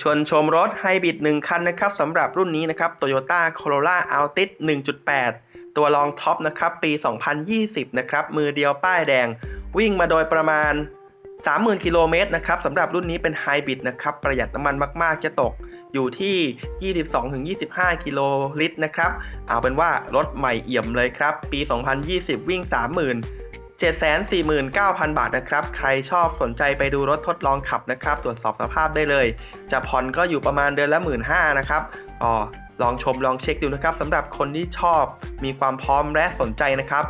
ชวนชมรถไฮบริด1 คันนะครับสำหรับรุ่นนี้นะครับ Toyota Corolla Altis 1.8 ตัวรองท็อปนะครับ ปี 2020 นะครับ มือเดียวป้ายแดง วิ่งมาโดยประมาณ 30,000 กิโลเมตรนะครับสำหรับรุ่นนี้เป็นไฮบริดนะครับ ประหยัดน้ำมันมาก ๆ จะตกอยู่ที่ 22-25 กิโลลิตรนะครับ เอาเป็นว่ารถใหม่เอี่ยมเลยครับ ปี 2020 วิ่ง 30,000 749,000 บาทนะครับ ใครชอบสนใจไปดูรถทดลองขับนะครับ ตรวจสอบสภาพได้เลย จะผ่อนก็อยู่ประมาณเดือนละ 1 5ื่นนะครับอ๋อลองชมลองเช็คดูนะครับสำหรับคนที่ชอบมีความพร้อมและสนใจนะครับ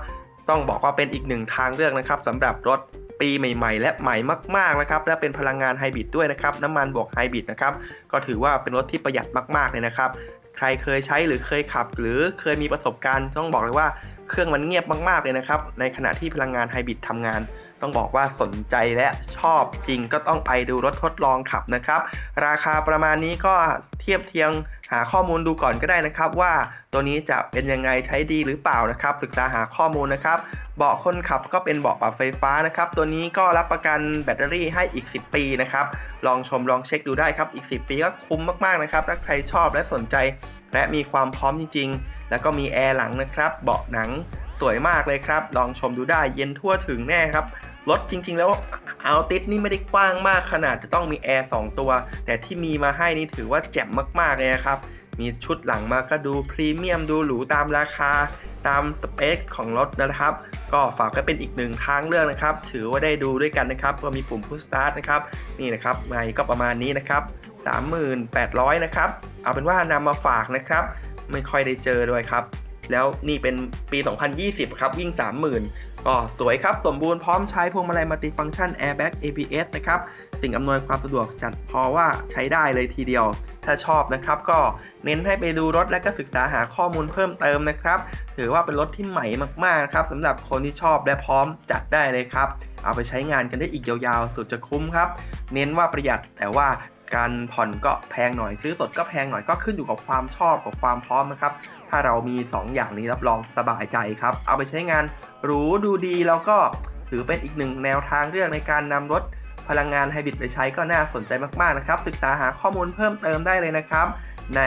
ต้องบอกว่าเป็นอีกหนึ่งทางเลือกนะครับสำหรับรถปีใหม่ ๆ และใหม่มากๆนะครับและเป็นพลังงานไฮบริดด้วยนะครับน้ำมันบวกไฮบริดนะครับก็ถือว่าเป็นรถที่ประหยัดมากๆเลยนะครับ ใครเคยใช้หรือเคยขับ หรือเคยมีประสบการณ์ ต้องบอกเลยว่า เครื่องมันเงียบมาก ๆ เลยนะครับ ในขณะที่พลังงานไฮบริดทำงาน ต้องบอกว่าสนใจและชอบจริงก็ต้องไปดูรถทดลองขับนะครับ ราคาประมาณนี้ก็เทียบเทียงหาข้อมูลดูก่อนก็ได้นะครับ ว่าตัวนี้จะเป็นยังไงใช้ดีหรือเปล่านะครับ ศึกษาหาข้อมูลนะครับเบาะคนขับก็เป็นเบาะปรับไฟฟ้านะครับ ตัวนี้ก็รับประกันแบตเตอรี่ให้อีก 10 ปีนะครับ ลองชมลองเช็คดูได้ครับ อีก 10 ปีก็คุ้มมากๆนะครับ ถ้าใครชอบและสนใจ และมีความพร้อมจริง ๆ แล้วก็มีแอร์หลังนะครับ เบาะหนังสวยมากเลยครับ ลองชมดูได้เย็นทั่วถึงแน่ครับ รถจริง ๆ แล้วเอาติสนี่ไม่ได้กว้างมากขนาดจะต้องมีแอร์2ตัว แต่ที่มีมาให้นี่ถือว่าแจ่มมากๆเลยนะครับ มีชุดหลังมาก็ดูพรีเมียมดูหรูตามราคาตามสเปคของรถนะครับ ก็ฝากก็เป็นอีกหนึ่งทางเลือกนะครับ ถือว่าได้ดูด้วยกันนะครับก็มีปุ่ม push start นะครับ นี่นะครับไงก็ประมาณนี้นะครับ 38,000 นะครับ เอาเป็นว่านำมาฝากนะครับ ไม่ค่อยได้เจอด้วยครับ แล้วนี่เป็นปี 2020 ครับ วิ่ง 30,000 ก็สวยครับ สมบูรณ์พร้อมใช้พวงมาลัยมัลติฟังก์ชัน Airbag ABS นะครับ สิ่งอำนวยความสะดวกจัดพอว่าใช้ได้เลยทีเดียว ถ้าชอบนะครับ ก็เน้นให้ไปดูรถและก็ศึกษาหาข้อมูลเพิ่มเติมนะครับ ถือว่าเป็นรถที่ใหม่มากๆครับสำหรับคนที่ชอบและพร้อมจัดได้เลยครับเอาไปใช้งานกันได้อีกยาวๆ สุดจะคุ้มครับ เน้นว่าประหยัดแต่ว่า การผ่อนก็แพงหน่อยซื้อสดก็แพงหน่อยก็ขึ้นอยู่กับความชอบกับความพร้อมนะครับ ถ้าเรามี 2 อย่างนี้รับรองสบายใจครับ เอาไปใช้งานหรูดูดีแล้วก็ถือเป็นอีกหนึ่งแนวทางเลือกในการนำรถพลังงานไฮบริดไปใช้ก็น่าสนใจมากๆนะครับ ศึกษาหาข้อมูลเพิ่มเติมได้เลยนะครับ ใน